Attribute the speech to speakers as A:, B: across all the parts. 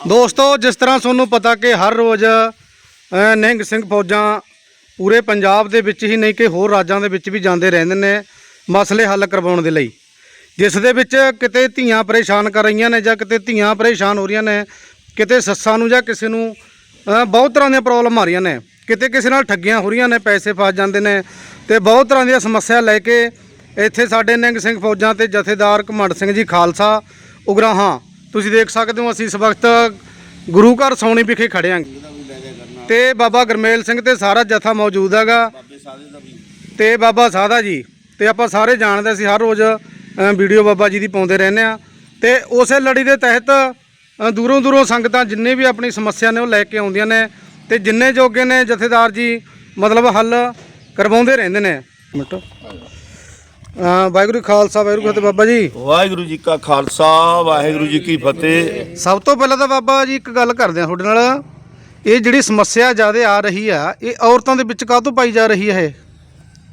A: ਦੋਸਤੋ ਜਿਸ ਤਰ੍ਹਾਂ ਤੁਹਾਨੂੰ ਪਤਾ ਕਿ ਹਰ ਰੋਜ਼ ਅ, ਨਿਹੰਗ ਸਿੰਘ ਫੌਜਾਂ ਪੂਰੇ ਪੰਜਾਬ ਦੇ ਵਿੱਚ ਹੀ ਨਹੀਂ ਕਿ ਹੋਰ ਰਾਜਾਂ ਦੇ ਵਿੱਚ ਵੀ ਜਾਂਦੇ ਰਹਿੰਦੇ ਨੇ ਮਸਲੇ ਹੱਲ ਕਰਵਾਉਣ ਦੇ ਲਈ। ਜਿਸ ਦੇ ਵਿੱਚ ਕਿਤੇ ਧੀਆਂ ਪਰੇਸ਼ਾਨ ਕਰ ਰਹੀਆਂ ਨੇ ਜਾਂ ਕਿਤੇ ਧੀਆਂ ਪਰੇਸ਼ਾਨ ਹੋ ਰਹੀਆਂ ਨੇ ਕਿਤੇ ਸੱਸਾਂ ਨੂੰ ਜਾਂ ਕਿਸੇ ਨੂੰ ਬਹੁਤ ਤਰ੍ਹਾਂ ਦੀਆਂ ਪ੍ਰੋਬਲਮ ਆ ਰਹੀਆਂ ਨੇ। ਕਿਤੇ ਕਿਸੇ ਨਾਲ ਠੱਗੀਆਂ ਹੋ ਰਹੀਆਂ ਨੇ ਪੈਸੇ ਫਸ ਜਾਂਦੇ ਨੇ ਤੇ ਬਹੁਤ ਤਰ੍ਹਾਂ ਦੀਆਂ ਸਮੱਸਿਆ ਲੈ ਕੇ ਇੱਥੇ ਸਾਡੇ ਨਿੰਗ ਸਿੰਘ ਫੌਜਾਂ ਤੇ ਜਥੇਦਾਰ ਘਮੰਡ ਸਿੰਘ ਜੀ ਖਾਲਸਾ ਉਗਰਾਹਾਂ। ਤੁਸੀਂ ਦੇਖ ਸਕਦੇ ਹੋ ਅਸੀਂ ਇਸ ਵਕਤ ਗੁਰੂ ਘਰ ਸੌਣੀ ਵਿਖੇ ਖੜੇ ਹਾਂ। ਤੇ ਬਾਬਾ ਗਰਮੇਲ ਸਿੰਘ ਤੇ ਸਾਰਾ ਜਥਾ ਮੌਜੂਦ ਹੈਗਾ। ਤੇ ਬਾਬਾ ਸਾਦਾ ਜੀ ਤੇ ਆਪਾਂ ਸਾਰੇ ਜਾਣਦੇ ਸੀ ਹਰ ਰੋਜ਼ ਅ, ਵੀਡੀਓ ਬਾਬਾ ਜੀ ਦੀ ਪਾਉਂਦੇ ਰਹਿੰਦੇ ਆ ਤੇ ਉਸੇ ਲੜੀ ਦੇ ਤਹਿਤ ਦੂਰੋਂ ਦੂਰੋਂ ਸੰਗਤਾਂ ਜਿੰਨੇ ਵੀ ਆਪਣੀ ਸਮੱਸਿਆ ਨੇ ਉਹ ਲੈ ਕੇ ਆਉਂਦੀਆਂ ਨੇ। ਤੇ ਜਿੰਨੇ ਜੋਗੇ ਨੇ ਜਥੇਦਾਰ ਜੀ ਮਤਲਬ ਹੱਲ ਕਰਵਾਉਂਦੇ ਰਹਿੰਦੇ ਨੇ। ਮਿੰਟ ਅ, ਵਾਹਿਗੁਰੂ ਖਾਲਸਾ ਵਾਹਿਗੁਰੂ ਫਤਿਹ ਬਾਬਾ ਜੀ।
B: ਵਾਹਿਗੁਰੂ ਜੀ ਕਾ ਖਾਲਸਾ ਵਾਹਿਗੁਰੂ ਜੀ ਕੀ ਫਤਿਹ।
A: ਸਭ ਤੋਂ ਪਹਿਲਾਂ ਤਾਂ ਬਾਬਾ ਜੀ ਇੱਕ ਗੱਲ ਕਰਦੇ ਆ ਤੁਹਾਡੇ ਨਾਲ। ਇਹ ਜਿਹੜੀ ਸਮੱਸਿਆ ਜ਼ਿਆਦਾ ਆ ਰਹੀ ਆ ਇਹ ਔਰਤਾਂ ਦੇ ਵਿੱਚ ਕਾਹਤੋਂ ਪਾਈ ਜਾ ਰਹੀ ਹੈ ਇਹ?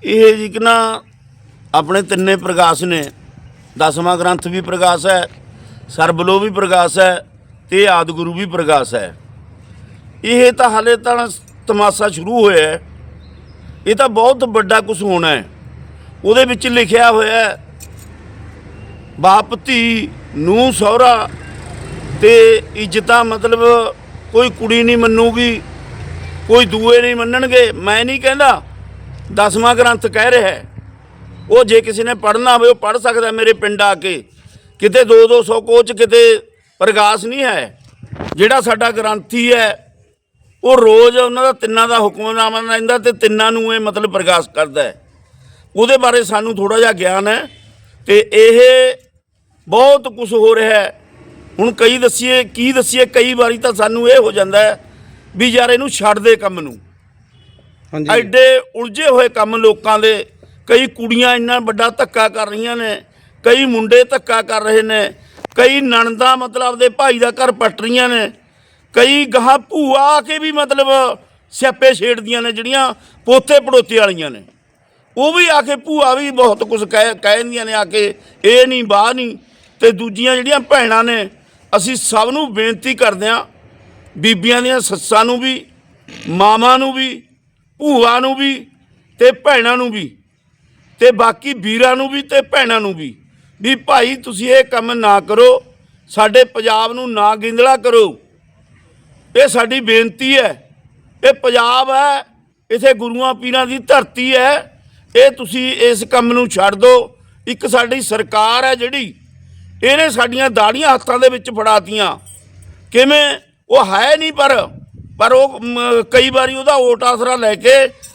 B: ਇਹ ਜੀ ਕਿ ਨਾ ਆਪਣੇ ਤਿੰਨੇ ਪ੍ਰਕਾਸ਼ ਨੇ। ਦਸਵਾਂ ਗ੍ਰੰਥ ਵੀ ਪ੍ਰਕਾਸ਼ ਹੈ ਸਰਬਲੋ ਵੀ ਪ੍ਰਕਾਸ਼ ਹੈ ਤੇ ਆਦਿਗੁਰੂ ਵੀ ਪ੍ਰਕਾਸ਼ ਹੈ। ਇਹ ਤਾਂ ਹਾਲੇ ਤਾਂ ਤਮਾਸ਼ਾ ਸ਼ੁਰੂ ਹੋਇਆ ਹੈ। ਇਹ ਤਾਂ ਬਹੁਤ ਵੱਡਾ ਕੁਝ ਹੋਣਾ ਹੈ। ਉਹਦੇ ਵਿੱਚ ਲਿਖਿਆ ਹੋਇਆ ਬਾਪ ਧੀ ਨੂੰ ਸਹੁਰਾ ਤੇ ਇੱਜ਼ਤਾਂ ਮਤਲਬ ਕੋਈ ਕੁੜੀ ਨਹੀਂ ਮੰਨੂਗੀ, ਕੋਈ ਦੂਏ ਨਹੀਂ ਮੰਨਣਗੇ। ਮੈਂ ਨਹੀਂ ਕਹਿੰਦਾ ਦਸਵਾਂ ਗ੍ਰੰਥ ਕਹਿ ਰਿਹਾ ਹੈ। ਉਹ ਜੇ ਕਿਸੇ ਨੇ ਪੜ੍ਹਨਾ ਹੋਵੇ, ਉਹ ਪੜ੍ਹ ਸਕਦਾ ਮੇਰੇ ਪਿੰਡ ਆ ਕੇ। ਕਿਤੇ 2-200 ਕੋਚ, ਕਿਤੇ ਪ੍ਰਕਾਸ਼ ਨਹੀਂ ਹੈ। ਜਿਹੜਾ ਸਾਡਾ ਗ੍ਰੰਥੀ ਹੈ, ਉਹ ਰੋਜ਼ ਉਹਨਾਂ ਦਾ ਤਿੰਨਾਂ ਦਾ ਹੁਕਮਨਾਮਾ ਲੈਂਦਾ ਤੇ ਤਿੰਨਾਂ ਨੂੰ ਇਹ ਮਤਲਬ ਪ੍ਰਕਾਸ਼ ਕਰਦਾ ਹੈ। ਉਹਦੇ ਬਾਰੇ ਸਾਨੂੰ ਥੋੜਾ ਜਿਹਾ ਗਿਆਨ ਹੈ ਤੇ ਇਹ ਬਹੁਤ ਕੁਝ ਹੋ ਰਿਹਾ ਹੈ। ਹੁਣ ਕਈ ਦੱਸੀਏ ਕੀ ਦੱਸੀਏ ਕਈ ਵਾਰੀ ਤਾਂ ਸਾਨੂੰ ਇਹ ਹੋ ਜਾਂਦਾ ਵੀ ਯਾਰ ਇਹਨੂੰ ਛੱਡ ਦੇ ਕੰਮ ਨੂੰ।
A: ਹਾਂਜੀ।
B: ਐਡੇ ਉਲਝੇ ਹੋਏ ਕੰਮ ਲੋਕਾਂ ਦੇ ਕਈ ਕੁੜੀਆਂ ਇੰਨਾ ਵੱਡਾ ਧੱਕਾ ਕਰ ਰਹੀਆਂ ਨੇ ਕਈ ਮੁੰਡੇ ਧੱਕਾ ਕਰ ਰਹੇ ਨੇ ਕਈ ਨਣਦਾਂ ਮਤਲਬ ਆਪਦੇ ਭਾਈ ਦਾ ਘਰ ਪੱਟ ਰਹੀਆਂ ਨੇ ਕਈ ਗਾਹਾਂ ਭੂਆ ਆ ਕੇ ਵੀ ਮਤਲਬ ਸਿਆਪੇ ਛੇੜਦੀਆਂ ਨੇ ਜਿਹੜੀਆਂ ਪੋਤੇ ਪੜੋਤੇ ਵਾਲੀਆਂ ਨੇ। ਉਹ ਵੀ ਆ ਕੇ ਭੂਆ ਵੀ ਬਹੁਤ ਕੁਝ ਕਹਿ ਕਹਿੰਦੀਆਂ ਨੇ ਆ ਕੇ, ਇਹ ਨਹੀਂ ਬਾਹ ਨਹੀਂ ਤੇ ਦੂਜੀਆਂ ਜਿਹੜੀਆਂ ਭੈਣਾਂ ਨੇ, ਅਸੀਂ ਸਭ ਨੂੰ ਬੇਨਤੀ ਕਰਦੇ ਹਾਂ, ਬੀਬੀਆਂ ਦੀਆਂ ਸੱਸਾਂ ਨੂੰ ਵੀ, ਮਾਵਾਂ ਨੂੰ ਵੀ, ਭੂਆ ਨੂੰ ਵੀ, ਤੇ ਭੈਣਾਂ ਨੂੰ ਵੀ, ਤੇ ਬਾਕੀ ਵੀਰਾਂ ਨੂੰ ਵੀ, ਤੇ ਭੈਣਾਂ ਨੂੰ ਵੀ। ਵੀ ਭਾਈ, ਤੁਸੀਂ ਇਹ ਕੰਮ ਨਾ ਕਰੋ, ਸਾਡੇ ਪੰਜਾਬ ਨੂੰ ਨਾ ਗਿੰਦਲਾ ਕਰੋ। ਇਹ ਸਾਡੀ ਬੇਨਤੀ ਹੈ। ਇਹ ਪੰਜਾਬ ਹੈ, ਇਥੇ ਗੁਰੂਆਂ ਪੀਰਾਂ ਦੀ ਧਰਤੀ ਹੈ। ਇਹ ਤੁਸੀਂ ਇਸ ਕੰਮ ਨੂੰ ਛੱਡ ਦਿਓ ਇੱਕ ਸਾਡੀ ਸਰਕਾਰ ਹੈ ਜਿਹੜੀ ਇਹਨੇ ਸਾਡੀਆਂ ਦਾੜੀਆਂ ਹੱਥਾਂ ਦੇ ਵਿੱਚ ਫੜਾਤੀਆਂ। ਕਿਵੇਂ? ਉਹ ਹੈ ਨਹੀਂ ਪਰ ਪਰ ਉਹ ਕਈ ਵਾਰੀ ਉਹਦਾ ਓਟ ਆਸਰਾ ਲੈ ਕੇ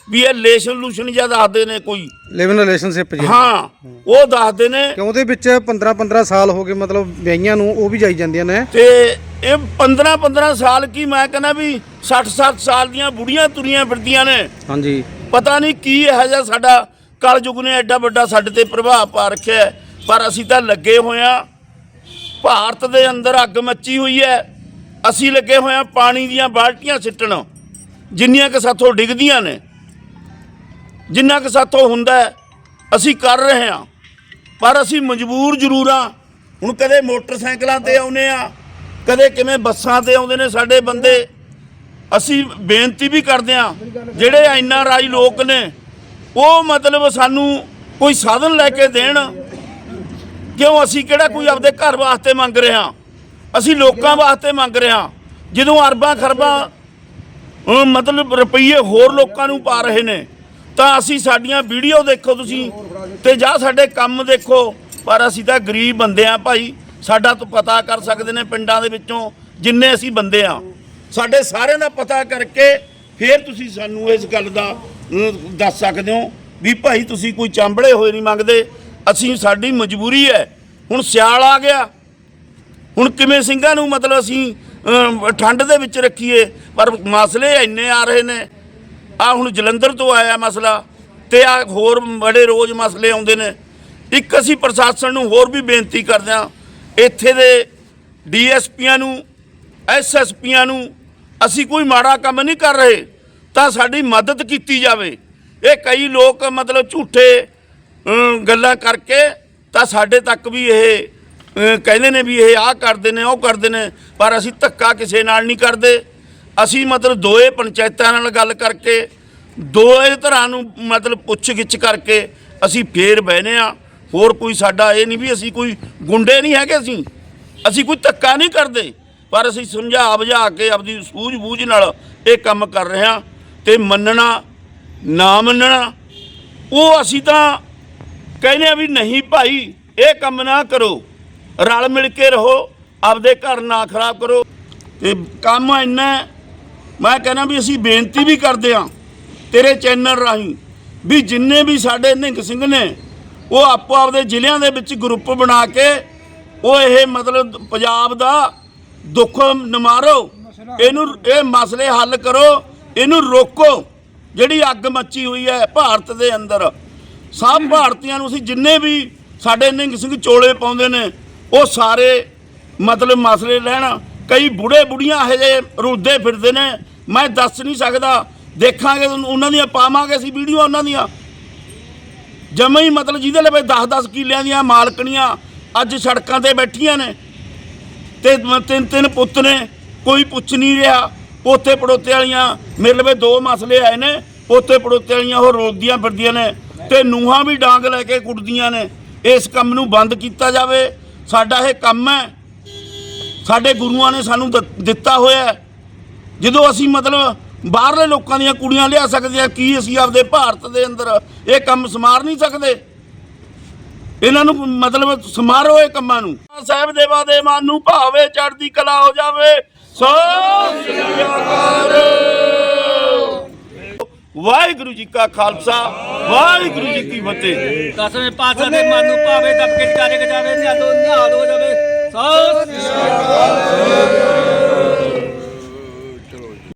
B: ਵੀ ਇਹ ਲੇਸ਼ਨ ਲੂਸ਼ਨ ਜਿਹਾ ਦੱਸਦੇ ਨੇ ਕੋਈ।
A: ਲਿਵ ਰਿਲੇਸ਼ਨਸ਼ਿਪ ਜੀ।
B: ਹਾਂ ਉਹ ਦੱਸਦੇ ਨੇ।
A: ਕਿ ਉਹਦੇ ਵਿੱਚ 15 15 ਸਾਲ ਹੋ ਗਏ ਮਤਲਬ ਵਿਆਹੀਆਂ ਨੂੰ ਉਹ ਵੀ ਜਾਈ ਜਾਂਦੀਆਂ ਨੇ।
B: ਤੇ ਇਹ 15 15 ਸਾਲ ਕੀ ਮੈਂ ਕਹਿੰਦਾ ਵੀ 60 60 ਸਾਲ ਦੀਆਂ ਬੁੜੀਆਂ ਤੁਰੀਆਂ ਫਿਰਦੀਆਂ ਨੇ।
A: ਹਾਂਜੀ।
B: ਪਤਾ ਨਹੀਂ ਕੀ ਇਹੋ ਜਿਹਾ ਸਾਡਾ ਕਲਯੁਗ ਨੇ ਐਡਾ ਵੱਡਾ ਸਾਡੇ ਤੇ ਪ੍ਰਭਾਵ ਪਾ ਰੱਖਿਆ ਪਰ ਅਸੀਂ ਤਾਂ ਲੱਗੇ ਹੋਇਆ ਭਾਰਤ ਦੇ ਅੰਦਰ ਅੱਗ ਮੱਚੀ ਹੋਈ ਹੈ। ਅਸੀਂ ਲੱਗੇ ਹੋਇਆ ਪਾਣੀ ਦੀਆਂ ਬਾਲਟੀਆਂ ਸਿੱਟਣ। ਜਿੰਨੀਆਂ ਕਿ ਸਾਥੋਂ ਡਿੱਗਦੀਆਂ ਨੇ, ਜਿੰਨਾ ਕਿ ਸਾਥੋਂ ਹੁੰਦਾ ਅਸੀਂ ਕਰ ਰਹੇ ਹਾਂ। ਪਰ ਅਸੀਂ ਮਜਬੂਰ ਜ਼ਰੂਰ ਹਾਂ। ਹੁਣ ਕਦੇ ਮੋਟਰਸਾਈਕਲਾਂ ਤੇ ਆਉਨੇ ਆ ਕਦੇ ਕਿਵੇਂ ਬੱਸਾਂ ਤੇ ਆਉਂਦੇ ਨੇ ਸਾਡੇ ਬੰਦੇ। ਅਸੀਂ ਬੇਨਤੀ ਵੀ ਕਰਦੇ ਹਾਂ, ਜਿਹੜੇ ਐਨਾ ਰਾਈ ਲੋਕ ਨੇ, ਉਹ ਮਤਲਬ ਸਾਨੂੰ ਕੋਈ ਸਾਧਨ ਲੈ ਕੇ ਦੇਣ। ਕਿਉਂ ਅਸੀਂ ਕਿਹੜਾ ਕੋਈ ਆਪਦੇ ਘਰ ਵਾਸਤੇ ਮੰਗ ਰਹੇ ਹਾਂ? ਅਸੀਂ ਲੋਕਾਂ ਵਾਸਤੇ ਮੰਗ ਰਹੇ ਹਾਂ। ਜਦੋਂ ਅਰਬਾਂ ਖਰਬਾਂ ਮਤਲਬ ਰੁਪਈਏ ਹੋਰ ਲੋਕਾਂ ਨੂੰ ਪਾ ਰਹੇ ਨੇ, ਤਾਂ ਅਸੀਂ ਸਾਡੀਆਂ ਵੀਡੀਓ ਦੇਖੋ ਤੁਸੀਂ ਤੇ ਜਾਂ ਸਾਡੇ ਕੰਮ ਦੇਖੋ। ਪਰ ਅਸੀਂ ਤਾਂ ਗਰੀਬ ਬੰਦੇ ਆ ਭਾਈ। ਸਾਡਾ ਤੋਂ ਪਤਾ ਕਰ ਸਕਦੇ ਨੇ ਪਿੰਡਾਂ ਦੇ ਵਿੱਚੋਂ ਜਿੰਨੇ ਅਸੀਂ ਬੰਦੇ ਆ ਸਾਡੇ ਸਾਰਿਆਂ ਦਾ ਪਤਾ ਕਰਕੇ ਫਿਰ ਤੁਸੀਂ ਸਾਨੂੰ ਇਸ ਗੱਲ ਦਾ ਦੱਸ ਸਕਦੇ ਹੋ ਵੀ ਭਾਈ ਤੁਸੀਂ ਕੋਈ ਚਾਂਬੜੇ ਹੋਏ ਨਹੀਂ ਮੰਗਦੇ। ਅਸੀਂ, ਸਾਡੀ ਮਜਬੂਰੀ ਹੈ। ਹੁਣ ਸਿਆਲ ਆ ਗਿਆ। ਹੁਣ ਕਿਵੇਂ ਸਿੰਘਾਂ ਨੂੰ ਮਤਲਬ ਅਸੀਂ ਠੰਡ ਦੇ ਵਿੱਚ ਰੱਖੀਏ? ਪਰ ਮਸਲੇ ਇੰਨੇ ਆ ਰਹੇ ਨੇ। ਆ ਹੁਣ ਜਲੰਧਰ ਤੋਂ ਆਇਆ ਮਸਲਾ ਤੇ ਆ ਹੋਰ ਬੜੇ ਰੋਜ਼ ਮਸਲੇ ਆਉਂਦੇ ਨੇ। ਇੱਕ ਅਸੀਂ ਪ੍ਰਸ਼ਾਸਨ ਨੂੰ ਹੋਰ ਵੀ ਬੇਨਤੀ ਕਰਦੇ ਹਾਂ। ਇੱਥੇ ਦੇ ਡੀਐਸਪੀਆਂ ਨੂੰ, ਐਸਐਸਪੀਆਂ ਨੂੰ ਅਸੀਂ ਕੋਈ ਮਾੜਾ ਕੰਮ ਨਹੀਂ ਕਰ ਰਹੇ, ਤਾਂ ਸਾਡੀ ਮਦਦ ਕੀਤੀ ਜਾਵੇ। ਇਹ ਕਈ ਲੋਕ ਮਤਲਬ ਝੂਠੇ ਗੱਲਾਂ ਕਰਕੇ ਤਾਂ ਸਾਡੇ ਤੱਕ ਵੀ ਇਹ ਕਹਿੰਦੇ ਨੇ ਵੀ ਇਹ ਆਹ ਕਰਦੇ ਨੇ, ਉਹ ਕਰਦੇ ਨੇ, ਪਰ ਅਸੀਂ ਧੱਕਾ ਕਿਸੇ ਨਾਲ ਨਹੀਂ ਕਰਦੇ। ਅਸੀਂ ਮਤਲਬ ਦੋਏ ਪੰਚਾਇਤਾਂ ਨਾਲ ਗੱਲ ਕਰਕੇ, ਦੋਏ ਧਰਾਂ ਨੂੰ ਮਤਲਬ ਪੁੱਛ ਗਿੱਛ ਕਰਕੇ ਅਸੀਂ ਫੇਰ ਬਹਿਨੇ ਆ। ਹੋਰ ਕੋਈ ਸਾਡਾ ਇਹ ਨਹੀਂ ਵੀ ਅਸੀਂ ਕੋਈ ਗੁੰਡੇ ਨਹੀਂ ਹੈਗੇ ਅਸੀਂ। ਅਸੀਂ ਕੋਈ ਧੱਕਾ ਨਹੀਂ ਕਰਦੇ। ਪਰ ਅਸੀਂ ਸਮਝਾ ਬੁਝਾ ਕੇ ਆਪਦੀ ਸੂਝ-ਬੂਝ ਨਾਲ ਇਹ ਕੰਮ ਕਰ ਰਹੇ ਹਾਂ ਤੇ ਮੰਨਣਾ, ਨਾ ਮੰਨਣਾ, ਉਹ ਅਸੀਂ ਤਾਂ ਕਹਿੰਦੇ ਆ ਵੀ ਨਹੀਂ ਭਾਈ, ਇਹ ਕੰਮ ਨਾ ਕਰੋ। ਰਲ ਮਿਲ ਕੇ ਰਹੋ, ਆਪਦੇ ਘਰ ਨਾ ਖਰਾਬ ਕਰੋ। ਤੇ ਕੰਮ ਇੰਨਾ ਮੈਂ ਕਹਿੰਦਾ ਵੀ ਅਸੀਂ ਬੇਨਤੀ ਵੀ ਕਰਦੇ ਆ ਤੇਰੇ ਚੈਨਲ ਰਾਹੀਂ ਵੀ ਜਿੰਨੇ ਵੀ ਸਾਡੇ ਨਿਹੰਗ ਸਿੰਘ ਨੇ, ਉਹ ਆਪੋ ਆਪਦੇ ਜ਼ਿਲ੍ਹਿਆਂ ਦੇ ਵਿੱਚ ਗਰੁੱਪ ਬਣਾ ਕੇ, ਉਹ ਇਹ ਮਤਲਬ ਪੰਜਾਬ ਦਾ ਦੁੱਖ ਨਿਵਾਰੋ ਇਹਨੂੰ ਇਹ ਮਸਲੇ ਹੱਲ ਕਰੋ। ਇਹਨੂੰ ਰੋਕੋ। ਜਿਹੜੀ ਅੱਗ ਮੱਚੀ ਹੋਈ ਹੈ ਭਾਰਤ ਦੇ ਅੰਦਰ। ਸਭ ਭਾਰਤੀਆਂ ਨੂੰ ਅਸੀਂ ਜਿੰਨੇ ਵੀ ਸਾਡੇ ਨਿਹੰਗ ਸਿੰਘ ਚੋਲੇ ਪਾਉਂਦੇ ਨੇ ਉਹ ਸਾਰੇ ਮਤਲਬ ਮਸਲੇ ਲੈਣ। ਕਈ ਬੁੜੇ ਬੁੜੀਆਂ ਇਹੋ ਜਿਹੇ ਰੁਲਦੇ ਫਿਰਦੇ ਨੇ। ਮੈਂ ਦੱਸ ਨਹੀਂ ਸਕਦਾ। ਦੇਖਾਂਗੇ ਉਹਨਾਂ ਦੀਆਂ ਪਾਵਾਂਗੇ ਅਸੀਂ ਵੀਡੀਓ ਉਹਨਾਂ ਦੀਆਂ। ਜਮਾਂ ਹੀ ਮਤਲਬ ਜਿਹਦੇ ਲਵੇ 10-10 ਕਿੱਲਿਆਂ ਦੀਆਂ ਮਾਲਕਣੀਆਂ ਅੱਜ ਸੜਕਾਂ ਤੇ ਬੈਠੀਆਂ ਨੇ। ਤੇ ਤਿੰਨ ਤਿੰਨ ਪੁੱਤ ਨੇ, ਕੋਈ ਪੁੱਛ ਨਹੀਂ ਰਿਹਾ। ਪੋਤੇ ਪੜੋਤੇ ਵਾਲੀਆਂ ਮੇਰੇ ਲਵੇ ਦੋ ਮਸਲੇ ਆਏ ਨੇ ਪੋਤੇ ਪੜੋਤੇ ਵਾਲੀਆਂ ਉਹ ਰੋਲਦੀਆਂ ਫਿਰਦੀਆਂ ਨੇ ਤੇ ਨੂਹਾਂ ਵੀ ਡਾਂਗ ਲੈ ਕੇ ਕੁੱਟਦੀਆਂ ਨੇ। ਇਸ ਕੰਮ ਨੂੰ ਬੰਦ ਕੀਤਾ ਜਾਵੇ। ਸਾਡਾ ਇਹ ਕੰਮ ਹੈ। ਸਾਡੇ ਗੁਰੂਆਂ ਨੇ ਸਾਨੂੰ ਦ- ਦਿੱਤਾ ਹੋਇਆ ਜਦੋਂ ਅਸੀਂ ਮਤਲਬ ਬਾਹਰਲੇ ਲੋਕਾਂ ਦੀਆਂ ਕੁੜੀਆਂ ਲਿਆ ਸਕਦੇ ਆ ਕੀ ਅਸੀਂ ਆਪਦੇ ਭਾਰਤ ਦੇ ਅੰਦਰ ਇਹ ਕੰਮ ਸਮਾਰ ਨਹੀਂ ਸਕਦੇ? ਇਹਨਾਂ ਨੂੰ ਮਤਲਬ ਸਮਾਰੋ ਇਹ ਕੰਮਾਂ ਨੂੰ। ਸਾਹਿਬ ਦੇਵਾ ਦੇ ਮਨ ਨੂੰ ਭਾਵੇ ਚੜ੍ਹਦੀ ਕਲਾ ਹੋ ਜਾਵੇ। ਸਤਿ ਸ੍ਰੀ ਅਕਾਲ। ਵਾਹਿਗੁਰੂ ਜੀ ਕਾ ਖਾਲਸਾ, ਵਾਹਿਗੁਰੂ ਜੀ ਕੀ ਫਤਿਹ।
C: ਦਸਵੇਂ ਪਾਤਸ਼ਾਹ ਦੇ ਮਨ ਨੂੰ ਭਾਵੇ ਦਬਕੇ ਟਿਕਾਰੇ ਜਾਵੇ ਤੇ ਆਦੋ ਨਿਹਾਲ ਹੋ ਜਾਵੇ। ਸਤਿ ਸ੍ਰੀ ਅਕਾਲ।